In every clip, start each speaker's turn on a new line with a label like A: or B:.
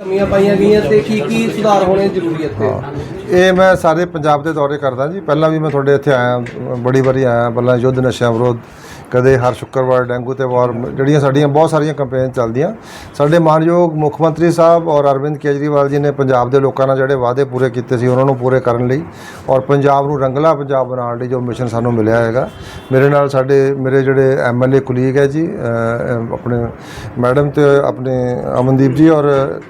A: ਕਮੀਆਂ ਪਾਈਆਂ ਗਈਆਂ ਤੇ ਕੀ ਕੀ ਸੁਧਾਰ ਹੋਣੇ ਜ਼ਰੂਰੀ ਇੱਥੇ?
B: ਇਹ ਮੈਂ ਸਾਰੇ ਪੰਜਾਬ ਦੇ ਦੌਰੇ ਕਰਦਾ ਜੀ। ਪਹਿਲਾਂ ਵੀ ਮੈਂ ਤੁਹਾਡੇ ਇੱਥੇ ਆਇਆ ਬੜੀ ਵਾਰੀ ਆਇਆ। ਪਹਿਲਾਂ ਯੁੱਧ ਨਸ਼ਾ ਵਿਰੋਧ ਕਦੇ ਹਰ ਸ਼ੁੱਕਰਵਾਰ ਡੈਂਗੂ ਤੇ ਵਾਰ ਜਿਹੜੀਆਂ ਸਾਡੀਆਂ ਬਹੁਤ ਸਾਰੀਆਂ ਕੰਪੇਨ ਚੱਲਦੀਆਂ। ਸਾਡੇ ਮਾਨਯੋਗ ਮੁੱਖ ਮੰਤਰੀ ਸਾਹਿਬ ਔਰ ਅਰਵਿੰਦ ਕੇਜਰੀਵਾਲ ਜੀ ਨੇ ਪੰਜਾਬ ਦੇ ਲੋਕਾਂ ਨਾਲ ਜਿਹੜੇ ਵਾਅਦੇ ਪੂਰੇ ਕੀਤੇ ਸੀ, ਉਹਨਾਂ ਨੂੰ ਪੂਰੇ ਕਰਨ ਲਈ ਔਰ ਪੰਜਾਬ ਨੂੰ ਰੰਗਲਾ ਪੰਜਾਬ ਬਣਾਉਣ ਲਈ ਜੋ ਮਿਸ਼ਨ ਸਾਨੂੰ ਮਿਲਿਆ ਹੈਗਾ। ਮੇਰੇ ਨਾਲ ਸਾਡੇ, ਮੇਰੇ ਜਿਹੜੇ ਐਮਐਲਏ ਕੁਲੀਗ ਹੈ ਜੀ ਆਪਣੇ ਮੈਡਮ ਤੇ ਆਪਣੇ ਅਮਨਦੀਪ ਜੀ ਔਰ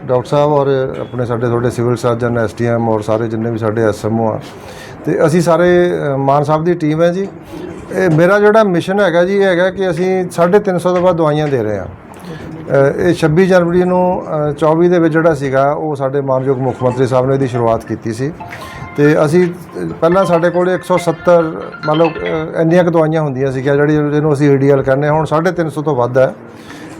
B: ਡਾਕਟਰ ਸਾਹਿਬ ਔਰ ਆਪਣੇ ਸਾਡੇ ਤੁਹਾਡੇ ਸਿਵਲ ਸਰਜਨ ਐਸਟੀਐਮ ਔਰ ਸਾਰੇ ਜਿੰਨੇ ਵੀ ਸਾਡੇ ਐਸਐਮਓ ਆ। ਤੇ ਅਸੀਂ ਸਾਰੇ ਮਾਨ ਸਾਹਿਬ ਦੀ ਟੀਮ ਹੈ ਜੀ। ਇਹ ਮੇਰਾ ਜਿਹੜਾ ਮਿਸ਼ਨ ਹੈਗਾ ਜੀ ਇਹ ਹੈਗਾ ਕਿ ਅਸੀਂ 350 ਤੋਂ ਵੱਧ ਦਵਾਈਆਂ ਦੇ ਰਹੇ ਹਾਂ। ਇਹ 26 ਜਨਵਰੀ ਨੂੰ ਅ, 24 ਦੇ ਵਿੱਚ ਜਿਹੜਾ ਸੀਗਾ ਉਹ ਸਾਡੇ ਮਾਨਯੋਗ ਮੁੱਖ ਮੰਤਰੀ ਸਾਹਿਬ ਨੇ ਇਹਦੀ ਸ਼ੁਰੂਆਤ ਕੀਤੀ ਸੀ। ਤੇ ਅਸੀਂ ਪਹਿਲਾਂ ਸਾਡੇ ਕੋਲ 170 ਮੰਨ ਲਓ ਅ, ਇੰਨੀਆਂ ਕੁ ਦਵਾਈਆਂ ਹੁੰਦੀਆਂ ਸੀਗੀਆਂ ਜਿਹੜੀ ਜਿਹਨੂੰ ਅਸੀਂ ਏਡੀਐਲ ਕਹਿੰਦੇ ਹਾਂ ਹੁਣ 350 ਤੋਂ ਵੱਧ ਹੈ।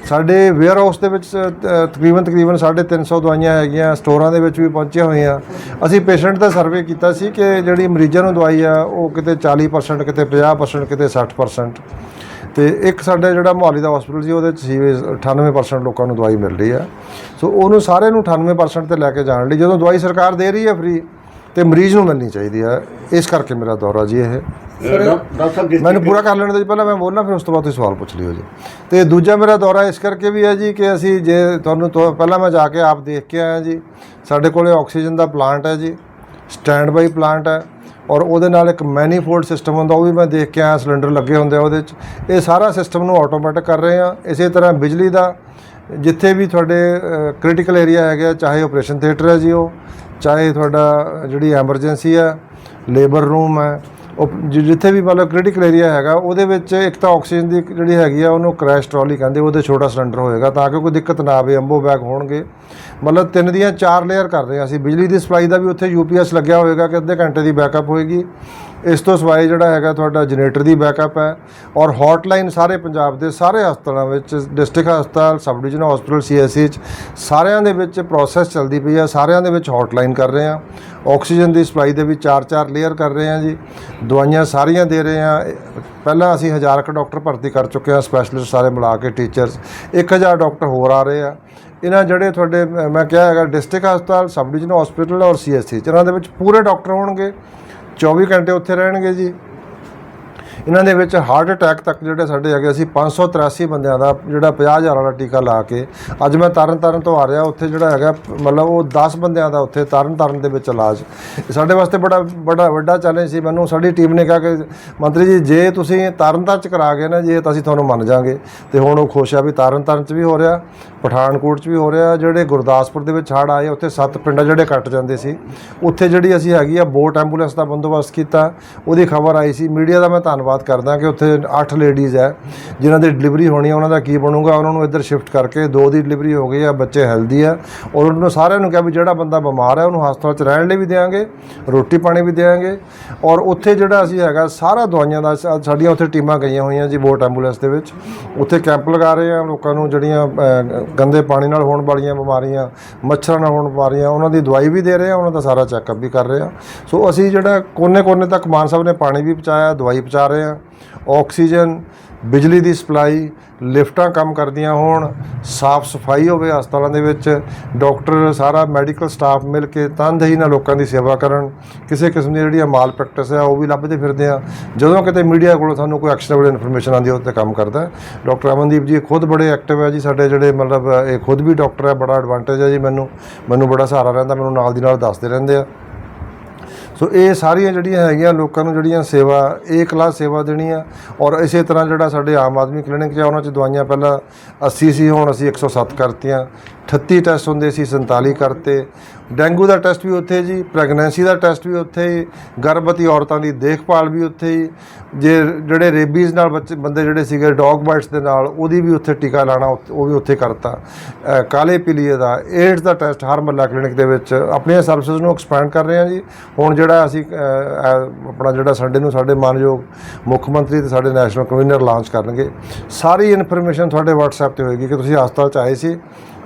B: ਸਾਡੇ ਵੇਅਰ ਹਾਊਸ ਦੇ ਵਿੱਚ ਅ, ਤਕਰੀਬਨ ਤਕਰੀਬਨ 350 ਦਵਾਈਆਂ ਹੈਗੀਆਂ ਸਟੋਰਾਂ ਦੇ ਵਿੱਚ ਵੀ ਪਹੁੰਚੀਆਂ ਹੋਈਆਂ। ਅਸੀਂ ਪੇਸ਼ੈਂਟ ਦਾ ਸਰਵੇ ਕੀਤਾ ਸੀ ਕਿ ਜਿਹੜੀ ਮਰੀਜ਼ਾਂ ਨੂੰ ਦਵਾਈ ਆ ਉਹ ਕਿਤੇ 40% ਕਿਤੇ 50% ਕਿਤੇ 60% ਤੇ ਇੱਕ ਸਾਡੇ ਜਿਹੜਾ ਮੁਹਾਲੀ ਦਾ ਹਸਪੀਟਲ ਸੀ ਉਹਦੇ 'ਚ ਸੀ 98% ਲੋਕਾਂ ਨੂੰ ਦਵਾਈ ਮਿਲ ਰਹੀ ਆ। ਸੋ ਉਹਨੂੰ ਸਾਰੇ ਨੂੰ 98% ਤੇ ਲੈ ਕੇ ਜਾਣ ਲਈ ਜਦੋਂ ਦਵਾਈ ਸਰਕਾਰ ਦੇ ਰਹੀ ਹੈ ਫ੍ਰੀ ਤੇ ਮਰੀਜ਼ ਨੂੰ ਮਿਲਣੀ ਚਾਹੀਦੀ ਹੈ ਇਸ ਕਰਕੇ ਮੇਰਾ ਦੌਰਾ ਜੀ ਇਹ।
C: ਡਾਕਟਰ ਸਾਹਿਬ
B: ਮੈਨੂੰ ਪੂਰਾ ਕਰ ਲੈਣ ਦਿਓ ਜੀ ਪਹਿਲਾਂ ਮੈਂ ਬੋਲਣਾ ਫਿਰ ਉਸ ਤੋਂ ਬਾਅਦ ਤੁਸੀਂ ਸਵਾਲ ਪੁੱਛ ਲਿਓ ਜੀ। ਤੇ ਦੂਜਾ ਮੇਰਾ ਦੌਰਾ ਇਸ ਕਰਕੇ ਵੀ ਹੈ ਜੀ ਕਿ ਅਸੀਂ ਜੇ ਤੁਹਾਨੂੰ ਤੋਂ ਪਹਿਲਾਂ ਮੈਂ ਜਾ ਕੇ ਆਪ ਦੇਖ ਕੇ ਆਇਆ ਜੀ। ਸਾਡੇ ਕੋਲੇ ਆਕਸੀਜਨ ਦਾ ਪਲਾਂਟ ਹੈ ਜੀ ਸਟੈਂਡ ਬਾਈ ਪਲਾਂਟ ਹੈ ਔਰ ਉਹਦੇ ਨਾਲ ਇੱਕ ਮੈਨੀਫੋਲਡ ਸਿਸਟਮ ਹੁੰਦਾ ਉਹ ਵੀ ਮੈਂ ਦੇਖ ਕੇ ਆਇਆ ਸਿਲੰਡਰ ਲੱਗੇ ਹੁੰਦੇ ਆ ਉਹਦੇ 'ਚ। ਇਹ ਸਾਰਾ ਸਿਸਟਮ ਨੂੰ ਆਟੋਮੈਟਿਕ ਕਰ ਰਹੇ ਆ ਇਸੇ ਤਰ੍ਹਾਂ ਬਿਜਲੀ ਦਾ ਜਿੱਥੇ ਵੀ ਤੁਹਾਡੇ ਕ੍ਰਿਟੀਕਲ ਏਰੀਆ ਹੈਗਾ ਚਾਹੇ ਆਪਰੇਸ਼ਨ ਥੀਏਟਰ ਹੈ ਜੀ ਉਹ ਚਾਹੇ ਤੁਹਾਡਾ ਜਿਹੜੀ ਐਮਰਜੈਂਸੀ ਆ ਲੇਬਰ ਰੂਮ ਹੈ, ਉਹ ਜਿੱਥੇ ਵੀ ਮਤਲਬ ਕ੍ਰਿਟੀਕਲ ਏਰੀਆ ਹੈਗਾ, ਉਹਦੇ ਵਿੱਚ ਇੱਕ ਤਾਂ ਆਕਸੀਜਨ ਦੀ ਜਿਹੜੀ ਹੈਗੀ ਆ, ਉਹਨੂੰ ਕ੍ਰੈਸ਼ ਟਰਾਲੀ ਕਹਿੰਦੇ, ਉਹਦੇ ਛੋਟਾ ਸਿਲੰਡਰ ਹੋਏਗਾ ਤਾਂ ਕਿ ਕੋਈ ਦਿੱਕਤ ਨਾ ਆਵੇ, ਅੰਬੋ ਬੈਗ ਹੋਣਗੇ। ਮਤਲਬ ਤਿੰਨ ਦੀਆਂ ਚਾਰ ਲੇਅਰ ਕਰ ਰਹੇ ਹਾਂ ਅਸੀਂ, ਬਿਜਲੀ ਦੀ ਸਪਲਾਈ ਦਾ ਵੀ ਉੱਥੇ ਯੂਪੀਐਸ ਲੱਗਿਆ ਹੋਏਗਾ ਕਿ ਅੱਧੇ ਘੰਟੇ ਦੀ ਬੈਕਅਪ ਹੋਏਗੀ। ਇਸ ਤੋਂ ਸਿਵਾਏ ਜਿਹੜਾ ਹੈਗਾ ਤੁਹਾਡਾ ਜਨਰੇਟਰ ਦੀ ਬੈਕਅਪ ਹੈ ਔਰ ਹੌਟਲਾਈਨ ਸਾਰੇ ਪੰਜਾਬ ਦੇ ਸਾਰੇ ਹਸਪਤਾਲਾਂ ਵਿੱਚ ਡਿਸਟ੍ਰਿਕਟ ਹਸਪਤਾਲ ਸਬ ਡਿਵੀਜ਼ਨ ਹਸਪਤਾਲ ਸੀਐਸਸੀ ਚ ਸਾਰਿਆਂ ਦੇ ਵਿੱਚ ਪ੍ਰੋਸੈਸ ਚੱਲਦੀ ਪਈ ਆ, ਸਾਰਿਆਂ ਦੇ ਵਿੱਚ ਹੌਟਲਾਈਨ ਕਰ ਰਹੇ ਹਾਂ ਆਕਸੀਜਨ ਦੀ ਸਪਲਾਈ ਦੇ ਵੀ ਚਾਰ ਚਾਰ ਲੇਅਰ ਕਰ ਰਹੇ ਹਾਂ ਜੀ। ਦਵਾਈਆਂ ਸਾਰੀਆਂ ਦੇ ਰਹੇ ਹਾਂ ਪਹਿਲਾਂ ਅਸੀਂ ਹਜ਼ਾਰ ਕੁ ਡਾਕਟਰ ਭਰਤੀ ਕਰ ਚੁੱਕੇ ਹਾਂ ਸਪੈਸ਼ਲਿਸਟ ਸਾਰੇ ਮਿਲਾ ਕੇ ਟੀਚਰਸ 1000 ਡਾਕਟਰ ਹੋਰ ਆ ਰਹੇ ਆ। ਇਹਨਾਂ ਜਿਹੜੇ ਤੁਹਾਡੇ, ਮੈਂ ਕਿਹਾ ਹੈਗਾ ਡਿਸਟ੍ਰਿਕਟ ਹਸਪਤਾਲ ਸਬ ਡਿਵੀਜ਼ਨ ਹਸਪੀਟਲ ਔਰ ਸੀਐਸਸੀ ਚ, ਇਹਨਾਂ ਦੇ ਵਿੱਚ ਪੂਰੇ ਡਾਕਟਰ ਹੋਣਗੇ। 24 ਘੰਟੇ ਉੱਥੇ ਰਹਿਣਗੇ ਜੀ। ਇਹਨਾਂ ਦੇ ਵਿੱਚ ਹਾਰਟ ਅਟੈਕ ਤੱਕ ਜਿਹੜੇ ਸਾਡੇ ਹੈਗੇ, ਅਸੀਂ 583 ਬੰਦਿਆਂ ਦਾ ਜਿਹੜਾ 50000 ਵਾਲਾ ਟੀਕਾ ਲਾ ਕੇ ਅੱਜ ਮੈਂ ਤਰਨ ਤਾਰਨ ਤੋਂ ਆ ਰਿਹਾ, ਉੱਥੇ ਜਿਹੜਾ ਹੈਗਾ, ਮਤਲਬ ਉਹ 10 ਬੰਦਿਆਂ ਦਾ ਉੱਥੇ ਤਰਨ ਤਾਰਨ ਦੇ ਵਿੱਚ ਇਲਾਜ। ਸਾਡੇ ਵਾਸਤੇ ਬੜਾ ਬੜਾ ਵੱਡਾ ਚੈਲੰਜ ਸੀ। ਮੈਨੂੰ ਸਾਡੀ ਟੀਮ ਨੇ ਕਿਹਾ ਕਿ, ਮੰਤਰੀ ਜੀ, ਜੇ ਤੁਸੀਂ ਤਰਨ ਤਾਰਨ ਚ ਕਰਾ ਗਏ ਨਾ ਜੇ ਤਾਂ ਅਸੀਂ ਤੁਹਾਨੂੰ ਮੰਨ ਜਾਾਂਗੇ। ਤੇ ਹੁਣ ਉਹ ਖੁਸ਼ ਆ ਵੀ ਤਰਨ ਤਾਰਨ ਚ ਵੀ ਹੋ ਰਿਹਾ। ਪਠਾਨਕੋਟ ਚ ਵੀ ਹੋ ਰਿਹਾ, ਜਿਹੜੇ ਗੁਰਦਾਸਪੁਰ ਦੇ ਵਿੱਚ ਹੜ੍ਹ ਆਏ, ਉੱਥੇ ਸੱਤ ਪਿੰਡ ਜਿਹੜੇ ਕੱਟ ਜਾਂਦੇ ਸੀ। ਉੱਥੇ ਜਿਹੜੀ ਅਸੀਂ ਹੈਗੀ ਆ, ਬੋਟ ਐਂਬੂਲੈਂਸ ਦਾ ਬੰਦੋਬਸਤ ਕੀਤਾ, ਉਹਦੀ ਖਬਰ ਆਈ ਸੀ। ਮੀਡੀਆ ਦਾ ਮੈਂ ਧੰਨਵਾਦ ਕਰਦਾ ਕਿ ਉੱਥੇ 8 ਲੇਡੀਜ਼ ਹੈ, ਜਿਨ੍ਹਾਂ ਦੀ ਡਿਲੀਵਰੀ ਹੋਣੀ ਹੈ ਉਹਨਾਂ ਦਾ ਕੀ ਬਣੂਗਾ, ਉਹਨਾਂ ਨੂੰ ਇੱਧਰ ਸ਼ਿਫਟ ਕਰਕੇ ਦੋ ਦੀ ਡਿਲੀਵਰੀ ਹੋ ਗਈ ਆ, ਬੱਚੇ ਹੈਲਦੀ ਆ। ਔਰ ਉਹਨਾਂ ਨੂੰ ਸਾਰਿਆਂ ਨੂੰ ਕਿਹਾ ਵੀ ਜਿਹੜਾ ਬੰਦਾ ਬਿਮਾਰ ਹੈ, ਉਹਨੂੰ ਹਸਪਤਾਲ 'ਚ ਰਹਿਣ ਲਈ ਵੀ ਦੇਵਾਂਗੇ ਰੋਟੀ ਪਾਣੀ ਵੀ ਦੇਵਾਂਗੇ ਔਰ ਉੱਥੇ ਜਿਹੜਾ ਅਸੀਂ ਹੈਗਾ, ਸਾਰਾ ਦਵਾਈਆਂ ਦਾ ਸਾਡੀਆਂ ਉੱਥੇ ਟੀਮਾਂ ਗਈਆਂ ਹੋਈਆਂ ਜੀ, ਬੋਟ ਐਂਬੂਲੈਂਸ ਦੇ ਵਿੱਚ। ਉੱਥੇ ਕੈਂਪ ਲਗਾ ਰਹੇ ਆ ਲੋਕਾਂ ਨੂੰ, ਜਿਹੜੀਆਂ ਗੰਦੇ ਪਾਣੀ ਨਾਲ ਹੋਣ ਵਾਲੀਆਂ ਬਿਮਾਰੀਆਂ, ਮੱਛਰਾਂ ਨਾਲ ਹੋਣ ਵਾਲੀਆਂ, ਉਹਨਾਂ ਦੀ ਦਵਾਈ ਵੀ ਦੇ ਰਹੇ ਆ, ਉਹਨਾਂ ਦਾ ਸਾਰਾ ਚੈੱਕਅਪ ਵੀ ਕਰ ਰਹੇ ਆ। ਸੋ ਅਸੀਂ ਜਿਹੜਾ ਕੋਨੇ-ਕੋਨੇ ਤੱਕ ਮਾਨ ਸਾਹਿਬ ਨੇ ਪਾਣੀ ਵੀ ਪਹੁੰਚਾਇਆ, ਦਵਾਈ ਪਹੁੰਚਾ ਰਹੇ ਆ, ਆਕਸੀਜਨ ਬਿਜਲੀ ਦੀ ਸਪਲਾਈ ਲਿਫਟਾਂ ਕੰਮ ਕਰਦੀਆਂ ਹੋਣ, ਸਾਫ਼ ਸਫ਼ਾਈ ਹੋਵੇ ਹਸਪਤਾਲਾਂ ਦੇ ਵਿੱਚ, ਡਾਕਟਰ ਸਾਰਾ ਮੈਡੀਕਲ ਸਟਾਫ ਮਿਲ ਕੇ ਤਨਦੇਹੀ ਨਾਲ ਲੋਕਾਂ ਦੀ ਸੇਵਾ ਕਰਨ। ਕਿਸੇ ਕਿਸਮ ਦੀ ਜਿਹੜੀ ਮਾਲ ਪ੍ਰੈਕਟਿਸ ਹੈ ਉਹ ਵੀ ਲੱਭਦੇ ਫਿਰਦੇ ਆ। ਜਦੋਂ ਕਿਤੇ ਮੀਡੀਆ ਕੋਲੋਂ ਸਾਨੂੰ ਕੋਈ ਐਕਸ਼ਨੇਬਲ ਇਨਫੋਰਮੇਸ਼ਨ ਆਉਂਦੀ ਹੈ ਉਹ 'ਤੇ ਕੰਮ ਕਰਦਾ। ਹੈ। ਡਾਕਟਰ ਅਮਨਦੀਪ ਜੀ ਖੁਦ ਬੜੇ ਐਕਟਿਵ ਹੈ ਜੀ, ਸਾਡੇ ਜਿਹੜੇ ਮਤਲਬ, ਇਹ ਖੁਦ ਵੀ ਡਾਕਟਰ ਹੈ ਬੜਾ ਐਡਵਾਂਟੇਜ ਹੈ ਜੀ ਮੈਨੂੰ। ਮੈਨੂੰ ਬੜਾ ਸਹਾਰਾ ਰਹਿੰਦਾ, ਮੈਨੂੰ ਨਾਲ ਦੀ ਨਾਲ ਦੱਸਦੇ ਰਹਿੰਦੇ ਆ। ਸੋ ਇਹ ਸਾਰੀਆਂ ਜਿਹੜੀਆਂ ਹੈਗੀਆਂ ਲੋਕਾਂ ਨੂੰ ਜਿਹੜੀਆਂ ਸੇਵਾ ਏ ਕਲਾਸ ਸੇਵਾ ਦੇਣੀ ਆ। ਔਰ ਇਸੇ ਤਰ੍ਹਾਂ ਜਿਹੜਾ ਸਾਡੇ ਆਮ ਆਦਮੀ ਕਲੀਨਿਕ 'ਚ ਆ, ਉਹਨਾਂ 'ਚ ਦਵਾਈਆਂ ਪਹਿਲਾਂ 80 ਸੀ ਹੁਣ ਅਸੀਂ 107 ਕਰਤੀਆਂ। 38 ਟੈਸਟ ਹੁੰਦੇ ਸੀ 47 ਕਰਤੇ। ਡੈਂਗੂ ਦਾ ਟੈਸਟ ਵੀ ਉੱਥੇ ਜੀ, ਪ੍ਰੈਗਨੈਂਸੀ ਦਾ ਟੈਸਟ ਵੀ ਉੱਥੇ ਹੀ, ਗਰਭਵਤੀ ਔਰਤਾਂ ਦੀ ਦੇਖਭਾਲ ਵੀ ਉੱਥੇ ਹੀ। ਜੇ ਜਿਹੜੇ ਰੇਬੀਜ਼ ਨਾਲ ਬੱਚੇ, ਬੰਦੇ ਜਿਹੜੇ ਸੀਗੇ, ਡੌਗ ਬਾਈਟਸ ਦੇ ਨਾਲ, ਉਹਦੀ ਵੀ ਉੱਥੇ ਟੀਕਾ ਲਾਣਾ ਉਹ ਵੀ ਉੱਥੇ ਕਰਤਾ। ਕਾਲੇ ਪੀਲੀਏ ਦਾ ਏਡਸ ਦਾ ਟੈਸਟ ਹਰ ਮਹੱਲਾ ਕਲੀਨਿਕ ਦੇ ਵਿੱਚ ਆਪਣੀਆਂ ਸਰਵਿਸਿਜ਼ ਨੂੰ ਐਕਸਪੈਂਡ ਕਰ ਰਹੇ ਹਾਂ ਜੀ। ਹੁਣ ਜਿਹੜਾ ਅਸੀਂ ਆਪਣਾ ਜਿਹੜਾ ਸੰਡੇ ਨੂੰ ਸਾਡੇ ਮਾਨਯੋਗ ਮੁੱਖ ਮੰਤਰੀ ਤੇ ਸਾਡੇ ਨੈਸ਼ਨਲ ਕਨਵੀਨਰ ਲਾਂਚ ਕਰਨਗੇ, ਸਾਰੀ ਇਨਫੋਰਮੇਸ਼ਨ ਤੁਹਾਡੇ WhatsApp ਤੇ ਹੋਏਗੀ ਕਿ ਤੁਸੀਂ ਹਸਪਤਾਲ ਚ ਆਏ ਸੀ।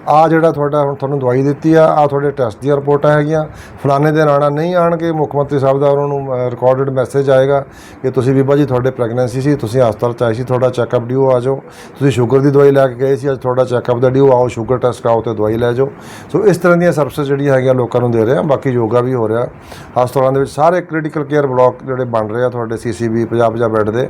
B: ਆ ਜਿਹੜਾ ਤੁਹਾਡਾ ਹੁਣ ਤੁਹਾਨੂੰ ਦਵਾਈ ਦਿੱਤੀ ਆ ਆ ਤੁਹਾਡੇ ਟੈਸਟ ਦੀਆਂ ਰਿਪੋਰਟਾਂ ਹੈਗੀਆਂ। ਫਲਾਣੇ ਦਿਨ ਰਾਣਾ ਨਹੀਂ ਆਣਗੇ, ਮੁੱਖ ਮੰਤਰੀ ਸਾਹਿਬ ਦਾ ਉਹਨਾਂ ਨੂੰ ਰਿਕਾਰਡਡ ਮੈਸੇਜ ਆਏਗਾ ਕਿ ਤੁਸੀਂ ਬੀਬਾ ਜੀ, ਤੁਹਾਡੇ ਪ੍ਰੈਗਨੈਂਸੀ ਸੀ, ਤੁਸੀਂ ਹਸਪਤਾਲ ਚ ਆਏ ਸੀ, ਤੁਹਾਡਾ ਚੈੱਕਅਪ ਡਿਊ ਆ ਜਾਓ। ਤੁਸੀਂ ਸ਼ੂਗਰ ਦੀ ਦਵਾਈ ਲੈ ਕੇ ਗਏ ਸੀ, ਅੱਜ ਤੁਹਾਡਾ ਚੈੱਕਅਪ ਦਾ ਡਿਊ ਆਓ ਸ਼ੂਗਰ ਟੈਸਟ ਕਰਾਓ ਤੇ ਦਵਾਈ ਲੈ ਜਾਓ। ਸੋ ਇਸ ਤਰ੍ਹਾਂ ਦੀਆਂ ਸਰਵਿਸਿਜ਼ ਜਿਹੜੀਆਂ ਹੈਗੀਆਂ ਲੋਕਾਂ ਨੂੰ ਦੇ ਰਹੇ ਆ, ਬਾਕੀ ਯੋਗਾ ਵੀ ਹੋ ਰਿਹਾ। ਹਸਪਤਾਲਾਂ ਦੇ ਵਿੱਚ ਸਾਰੇ ਕ੍ਰਿਟੀਕਲ ਕੇਅਰ ਬਲਾਕ ਜਿਹੜੇ ਬਣ ਰਹੇ ਆ ਤੁਹਾਡੇ ਸੀਸੀਬੀ 50 50 ਬੈੱਡ ਦੇ,